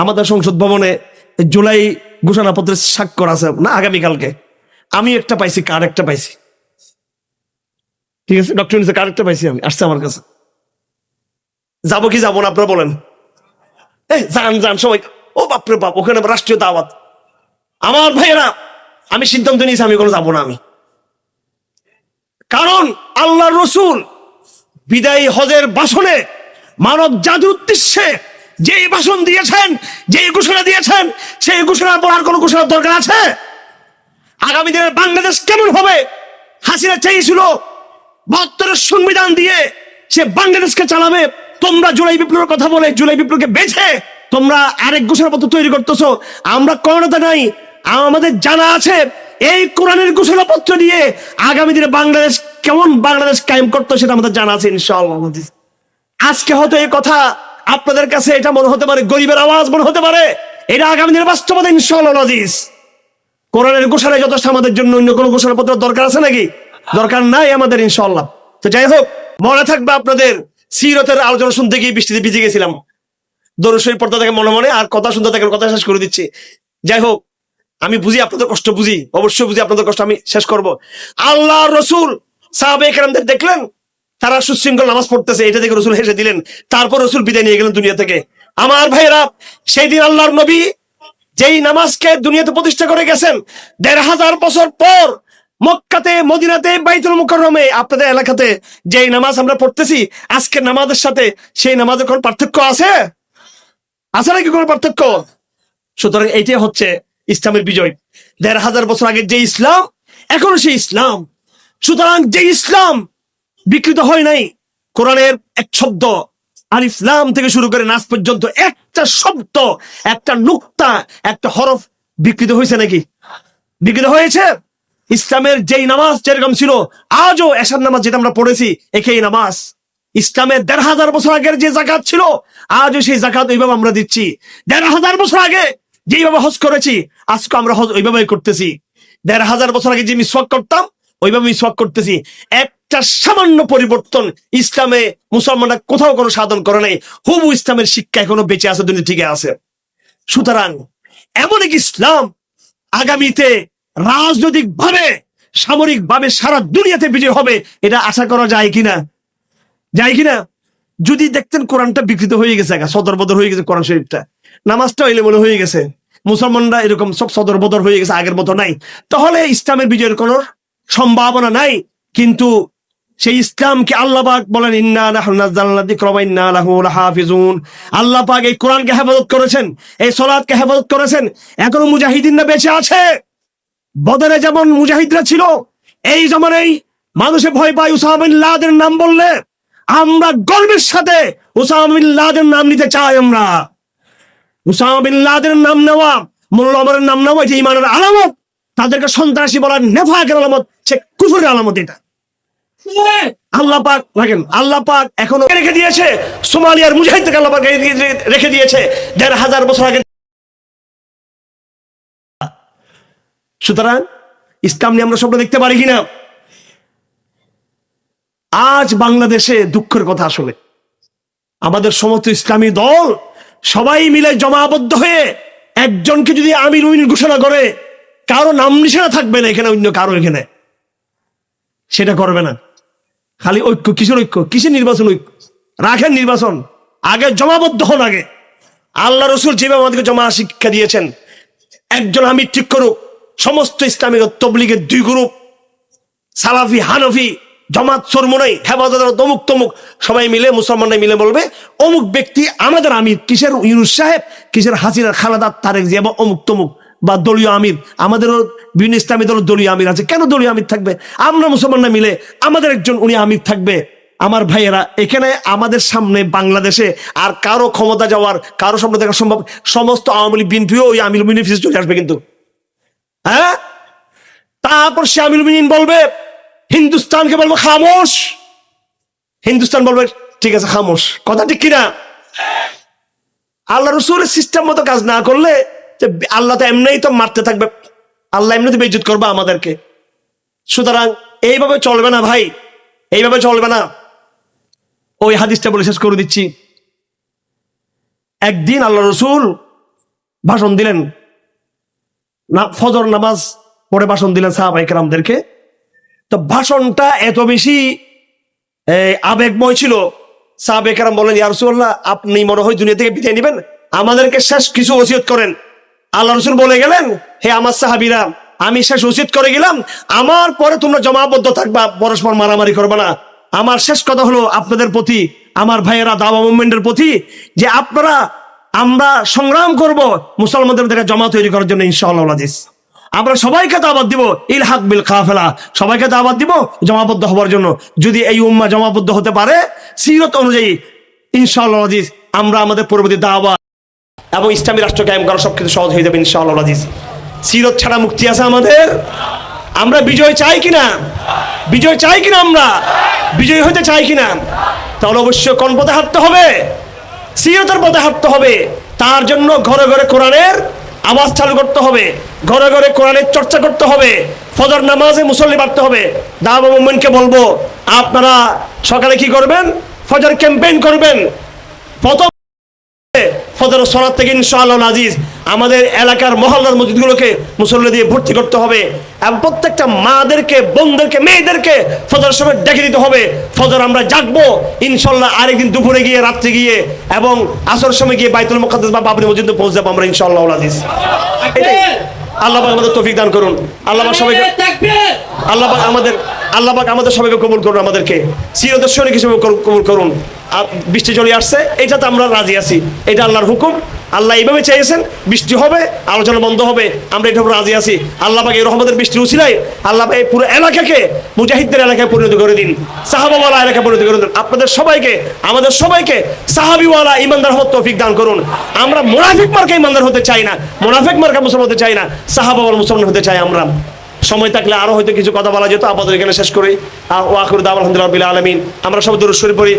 আমাদের সংসদ ভবনে জুলাই ঘোষণাপত্রের স্বাক্ষর আছে, না, আগামীকালকে। আমি একটা পাইছি, কার একটা পাইছি? ঠিক আছে ডক্টর কার্ড একটা পাইছি আমি? আসছে আমার কাছে। যাব কি যাব না, আপনারা বলেন। এই যান যান, সবাই। ও বাপরে বাপ, ওখানে রাষ্ট্রীয় দাওয়াত। আমার ভাইয়েরা, আমি সিদ্ধান্ত নিয়েছি, আমি কোনো যাব না, আমি। কারণ আল্লাহ রসুল বিদায়ী হজের ভাষণে মানব জাতির উদ্দেশ্যে যেই ভাষণ দিয়েছেন যেই ঘোষণা দিয়েছেন, সেই ঘোষণার পর আর কোনো ঘোষণার দরকার আছে? আগামী দিনের বাংলাদেশ কেমন হবে? হাসিনা চেয়েছিল বাহাত্তরের সংবিধান দিয়ে সে বাংলাদেশকে চালাবে। তোমরা জুলাই বিপ্লবের কথা বলে, জুলাই বিপ্লবকে বেছে তোমরা আরেক ঘোষণাপত্র তৈরি করতেছো। আমরা করোনাতে নাই। আমাদের জানা আছে, এই কোরআনের ঘোষণাপত্র নিয়ে আগামী দিনে বাংলাদেশ কেমন বাংলাদেশ কায়েম করতো সেটা আমাদের জানা আছে ইনশাআল্লাহ। আজকে হয়তো এই কথা আপনাদের কাছে এটা মনে হতে পারে গরিবের আওয়াজ মনে হতে পারে। এটা আগামী দিনের বাস্তবতা, ইনশাআল্লাহ আজিজ কোরআনের ঘোষণায় যথেষ্ট আমাদের জন্য অন্য কোনো ঘোষণাপত্র দরকার আছে নাকি? দরকার নাই আমাদের, ইনশাআল্লাহ। তো যাই হোক, মনে থাকবে আপনাদের, সিরতের আলোচনা শুনতে গিয়ে বৃষ্টিতে ভিজে গেছিলাম। দরসই পড়তে থাকে মনে মনে, আর কথা শুনতে থাকে কথা শেষ করে দিচ্ছি। যাই হোক, আমি বুঝি আপনাদের কষ্ট বুঝি, অবশ্যই বুঝি আপনাদের কষ্ট আমি শেষ করব। আল্লাহ রসুল সাহাবে দেখলেন? তারা সুশৃঙ্খল নামাজ পড়তেছে, এটা দেখে রসুল হেসে দিলেন। তারপর রসুল বিদায় নিয়ে গেলেন দুনিয়া থেকে। আমার ভাইয়েরা সেই দিন আল্লাহর নবী যেই নামাজকে দুনিয়াতে প্রতিষ্ঠা করে গেছেন, দেড় হাজার বছর পর মক্কাতে, মদিনাতে, বাইতুল মুকাররমে, আপনাদের এলাকাতে যেই নামাজ আমরা পড়তেছি, আজকের নামাজের সাথে সেই নামাজের কোন পার্থক্য আছে? আছে নাকি কোনো পার্থক্য? সুতরাং এইটাই হচ্ছে ইসলামের বিজয়। দেড় হাজার বছর আগে যে ইসলাম, এখনও সেই ইসলাম। সুতরাং যে ইসলাম বিকৃত হয় নাই। কোরআনের এক শব্দ আর ইসলাম থেকে শুরু করে নাচ পর্যন্ত একটা শব্দ, একটা নুক্তা, একটা হরফ বিকৃত হয়েছে নাকি? বিকৃত হয়েছে? ইসলামের যেই নামাজ যেরকম ছিল, আজও এসার নামাজ যেটা আমরা পড়েছি, একই নামাজ। ইসলামের দেড় হাজার বছর আগের যে জাকাত ছিল, আজও সেই জাকাত ওইভাবে আমরা দিচ্ছি। দেড় হাজার বছর আগে যেইভাবে হজ করেছি, আজকে আমরা হজ ওইভাবেই করতেছি। দেড় হাজার বছর আগে যে মিসওয়াক করতাম ওইভাবে মিসওয়াক করতেছি, একটা সামান্য পরিবর্তন ইসলামে মুসলমানরা কোথাও কোনো সাধন করে নাই হুবু ইসলামের শিক্ষা এখনও বেঁচে আছে দুনিয়া ঠিক আছে। সুতরাং এমন এক ইসলাম আগামীতে রাজনৈতিক ভাবে সামরিক ভাবে সারা দুনিয়াতে বিজয় হবে, এটা আশা করা যায় কিনা? যায় কিনা? যদি দেখতেন কোরআনটা বিকৃত হয়ে গেছে সদর বদর হয়ে গেছে কোরআন শরীফটা। নামাজটা এলোমেলো হয়ে গেছে। মুসলমানরা এরকম সব সদর বদর হয়ে গেছে, আগের মতো নাই। তাহলে ইসলামের বিজয়ের কোনো সম্ভাবনা নাই, কিন্তু সেই ইসলামকে আল্লাহবাক বলেন, ইন্না নাহনু নাযালনা যিকরা ওয়া ইন্না লাহু আল্লাহ পাক এই কোরআনকে হেফাজত করেছেন, এই সালাতকে হেফাজত করেছেন, এখনও মুজাহিদিনরা বেঁচে আছে। বদরে যেমন মুজাহিদরা ছিল, এই জমানেই মানুষে ভয় পায় উসামা বিন নাম বললে, আমরা গর্বের সাথে উসামা বিন নাম নিতে চাই আমরা। উসামা বিন নাম নেওয়া মোল্লা নাম নেওয়া যে ইমানের আলামত। তাদেরকে সন্ত্রাসী বলার নেফাকের আলামত। সে কুফুরের আলামত এটা। আল্লাহ পাক রাখেন আল্লাহ পাক এখনও রেখে দিয়েছে সোমালিয়ার মুজাহিদকে আল্লাহ পাক রেখে দিয়েছে দেড় হাজার বছর আগে। সুতরাং ইসলাম নিয়ে আমরা স্বপ্ন দেখতে পারি কিনা? আজ বাংলাদেশে দুঃখের কথা আসলে। আমাদের সমস্ত ইসলামী দল সবাই মিলে জমাবদ্ধ হয়ে একজনকে যদি আমির উইন ঘোষণা করে কারও নাম নিশানা থাকবে না এখানে অন্য কারও এখানে। সেটা করবে না। খালি ঐক্য, কিসের ঐক্য? কিসের নির্বাচন ঐক্য? রাখেন নির্বাচন। আগে জমাবদ্ধ হন আগে। আল্লাহ রসুল যেভাবে আমাদেরকে জমা শিক্ষা দিয়েছেন, একজন আমির ঠিক করুক, সমস্ত ইসলামিক তবলিগের দুই গ্রুপ সালাফি, হানফি, জমাত, সরমনাই হেফাজত তমুক তমুক, সবাই মিলে মুসলমানরা মিলে বলবে, অমুক ব্যক্তি আমাদের আমির, কিসের ইউনুস সাহেব, কিসের হাসিনার খালাদার তারেক জিয়া বা অমুক তমুক। বা দলীয় আমির, আমাদেরও বিভিন্ন ইসলামী দল দলীয় আমির আছে। কেন দলীয় আমির থাকবে? আমরা মুসলমানরা মিলে আমাদের একজন উনি আমির থাকবে। আমার ভাইয়েরা, এখানে আমাদের সামনে বাংলাদেশে আর কারও ক্ষমতা যাওয়ার, কারও সামনে দেখা সম্ভব, সমস্ত আওয়ামী লীগ বিএনপিও ওই আমির মিনি চলে আসবে কিন্তু। হ্যাঁ? তারপর সে আমির মিনিন বলবে, হিন্দুস্তানকে বলব খামোশ। হিন্দুস্তান বলবে, ঠিক আছে, খামোশ। কথা ঠিক কিনা? আল্লাহ রসুলের সিস্টেম মতো কাজ না করলে যে আল্লাহ তো এমনিই তো মারতে থাকবে। আল্লাহ এমনিতে বেজুত করবে আমাদেরকে। সুতরাং এইভাবে চলবে না ভাই। এইভাবে চলবে না। ওই হাদিসটা বলে শেষ করে দিচ্ছি। একদিন আল্লাহ রসুল ভাষণ দিলেন। না, ফজর নামাজ পড়ে ভাষণ দিলেন সাহাবাই কেরামদেরকে। তো ভাষণটা এত বেশি আবেগময় ছিল। সাহাবে কেরাম বলেন ইয়ারসুল্লাহ আপনি মনে হয় দুনিয়া থেকে বিদায় নেবেন? আমাদেরকে শেষ কিছু ওসিয়ত করেন। আল্লাহ রসুল বলে গেলেন, হে আমার সাহাবিরা, আমি শেষ উচিত করে গেলাম। আমার পরে তোমরা জমাবদ্ধ থাকবা, পরস্পর মারামারি করবে না। আমার শেষ কথা হলো আপনাদের প্রতি, আমার ভাইয়েরা দাবা মুভমেন্টের প্রতি, যে আপনারা, আমরা সংগ্রাম করব মুসলমানদের একটা জমা তৈরি করার জন্য ইনশাআল্লাহ আমরা সবাইকে দাওয়াত দিব ইল হাক বিল কাফেলা। সবাইকে দাওয়াত দিব জমাবদ্ধ হওয়ার জন্য। যদি এই উম্মা জমাবদ্ধ হতে পারে, সিরত অনুযায়ী ইনশাআল্লাহ আজিজ আমরা আমাদের পরবর্তী দাওয়া এবং ইসলামী রাষ্ট্র কায়েম করা সবকিছু সহজ হয়ে যাবে, ইনশাআল্লাহ আজিজ সিরত ছাড়া মুক্তি আছে আমাদের? আমরা বিজয় চাই কিনা? বিজয় চাই কিনা আমরা? বিজয় হতে চাই কিনা? তাহলে অবশ্যই কোন পথে হাঁটতে হবে? সিরতের পথে হাঁটতে হবে। তার জন্য ঘরে ঘরে কোরআনের আওয়াজ চালু করতে হবে। ঘরে ঘরে কোরআনের চর্চা করতে হবে। ফজর নামাজে মুসল্লি বাড়তে হবে। দাবা মুভমেন্টকে বলব, আপনারা সকালে কি করবেন? ফজর ক্যাম্পেইন করবেন। প্রথম ফজর সরাত থেকে ইনশাআল্লাহ আজিজ আমাদের এলাকার মহল্লার মসজিদগুলোকে মুসল্লি দিয়ে ভর্তি করতে হবে এবং প্রত্যেকটা মাদেরকে বোনদেরকে মেয়েদেরকে ফজর সময় ডেকে দিতে হবে। ফজর আমরা জাগবো ইনশাল্লাহ আরেকদিন দুপুরে গিয়ে রাত্রে গিয়ে এবং আসর সময় গিয়ে বাইতুল মুকাদ্দাস বা বাবরি মসজিদে পৌঁছে যাব আমরা ইনশাআল্লাহ আজিজ আল্লাহ আমাদের তৌফিক দান করুন। আল্লাহ সবাইকে আল্লাহ আমাদের আল্লাহ পাক আমাদের সবাইকে কবুল করুন, আমাদেরকে চিরদের সৈনিক হিসেবে কবুল- করুন। বৃষ্টি চলে আসছে, এটাতে আমরা রাজি আছি। এটা আল্লাহর হুকুম। আল্লাহ এইভাবে চেয়েছেন বৃষ্টি হবে, আলোচনা বন্ধ হবে, আমরা এটা রাজি আছি। আল্লাহ পাক এই রহমতের বৃষ্টির উচিলায় আল্লাহ এই পুরো এলাকাকে, মুজাহিদদের এলাকায় পরিণত করে দিন, সাহাবাওয়ালা এলাকায় পরিণত করে দিন। আপনাদের সবাইকে, আমাদের সবাইকে সাহাবিওয়ালা ইমানদার হতে তৌফিক দান করুন। আমরা মুনাফিক মার্কা ইমানদার হতে চাই না, মুনাফিক মার্কা মুসলমান হতে চাই না, সাহাবাওয়ালা মুসলমান হতে চাই আমরা। সময় থাকলে আরও হয়তো কিছু কথা বলা যেত। আপাতত এখানে শেষ করি। আর ও আখরুদ আলহামদুলিল্লাহ আলমিন। আমরা সব দূর শরীর পড়ি।